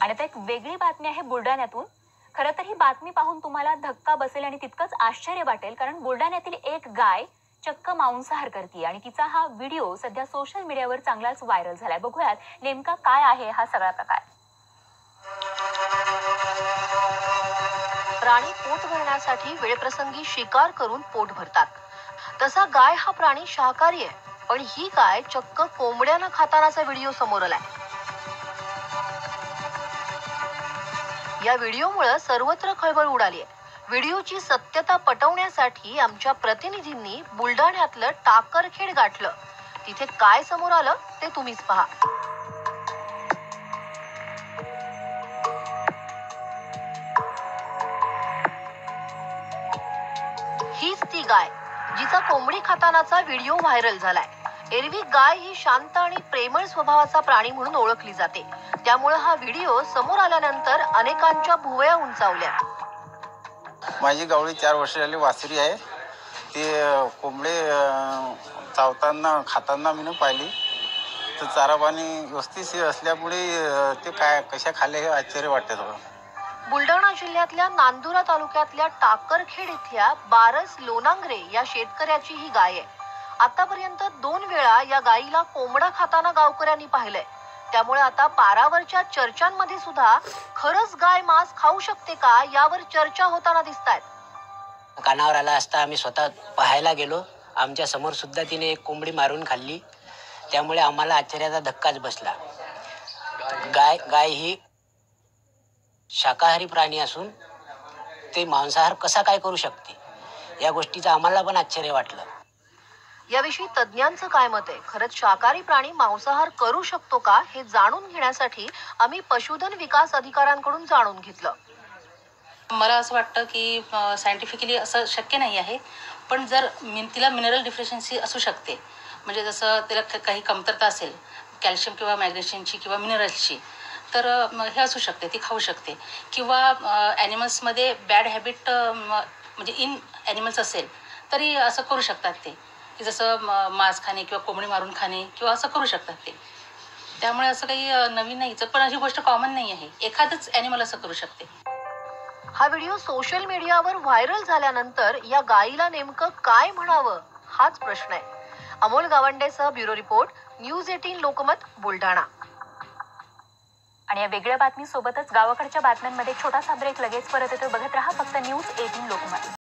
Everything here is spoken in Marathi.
आणि आता एक वेगळी बातमी आहे बुलढाण्यातून. खरं तर ही बातमी पाहून तुम्हाला धक्का बसेल आणि तितकंच आश्चर्य वाटेल कारण बुलढाण्यातील एक गाय चक्क मांसाहार करते आणि तिचा हा व्हिडिओ सध्या सोशल मीडियावर चांगलाच व्हायरल झालाय. बघूयात नेमका काय आहे हा सगळा प्रकार. प्राणी पोट भरण्यासाठी वेळप्रसंगी शिकार करून पोट भरतात. तसा गाय हा प्राणी शाकाहारी आहे पण ही गाय चक्क कोंबड्यानं खातानाचा व्हिडिओ समोर आलाय. या व्हिडिओमुळे सर्वत्र खळबळ उडाली आहे व्हिडिओची सत्यता पटवण्यासाठी आमच्या प्रतिनिधींनी बुलढाण्यातलं टाकरखेड गाठलं. तिथे काय समोर आलं ते तुम्हीच पहा. हीच ती गाय जिचा कोंबडी खातानाचा व्हिडिओ व्हायरल झालाय. एरवी गाय ही शांत आणि प्रेमळ स्वभावाचा प्राणी म्हणून ओळखली जाते. त्यामुळे हा व्हिडिओ समोर आल्यानंतर अनेकांच्या भुवया उंचावल्या. माझी गावळी चार वर्ष झाली वासरी आहे. ते कोंबडे चावताना खाताना मी पाहिली. तर चारा पाणी व्यवस्थित असल्यामुळे ते काय कशा खाल्ले हे आश्चर्य वाटते थोडं बुलढाणा जिल्ह्यातल्या नांदुरा तालुक्यातल्या टाकरखेड इथल्या बारस लोनांगरे या शेतकऱ्याची ही गाय आहे. आतापर्यंत दोन वेळा या गायीला कोंबडा खाताना गावकऱ्यांनी पाहिलंय. त्यामुळे आता पारावरच्या चर्चांमध्ये सुद्धा खरंच गाय मांस खाऊ शकते का यावर चर्चा होताना दिसत आहेत कानावर आला असता आम्ही स्वतः पाहायला गेलो. आमच्यासमोर सुद्धा तिने एक कोंबडी मारून खाल्ली. त्यामुळे आम्हाला आश्चर्याचा धक्काच बसला. गाय गाय ही शाकाहारी प्राणी असून ते मांसाहार कसा काय करू शकते? या गोष्टीचं आम्हाला पण आश्चर्य वाटलं. याविषयी तज्ज्ञांचं काय मत आहे? खरंच शाकाहारी प्राणी मांसाहार करू शकतो का? हे जाणून घेण्यासाठी आम्ही पशुधन विकास अधिकाऱ्यांकडून जाणून घेतलं. मला असं वाटतं की सायंटिफिकली असं शक्य नाही आहे. पण जर मिन तिला मिनरल डिफिशियन्सी असू शकते म्हणजे जसं तिला काही कमतरता असेल कॅल्शियम किंवा मॅग्नेशियमची किंवा मिनरल्सची तर हे असू शकते ती खाऊ शकते. किंवा ॲनिमल्समध्ये बॅड हॅबिट म्हणजे इन ॲनिमल्स असेल तरी असं करू शकतात ते. की जसं मांस खाणे किंवा कोंबडी मारून खाणे किंवा असं करू शकतात ते. त्यामुळे असं काही नवीन नाहीच पण ही गोष्ट कॉमन नाही आहे. एखादंच ॲनिमल असं करू शकते. हा व्हिडिओ सोशल मीडियावर व्हायरल झाल्यानंतर या गायीला नेमकं काय म्हणावं हाच प्रश्न आहे. Amol गावंडेसह bureau report news eighteen Lokmat Buldhana. आणि या वेगळ्या बातमी सोबतच गावाकडच्या बातम्यांमध्ये छोटासा ब्रेक लगेच परत येतो बघत राहा फक्त न्यूज एटीन लोकमत.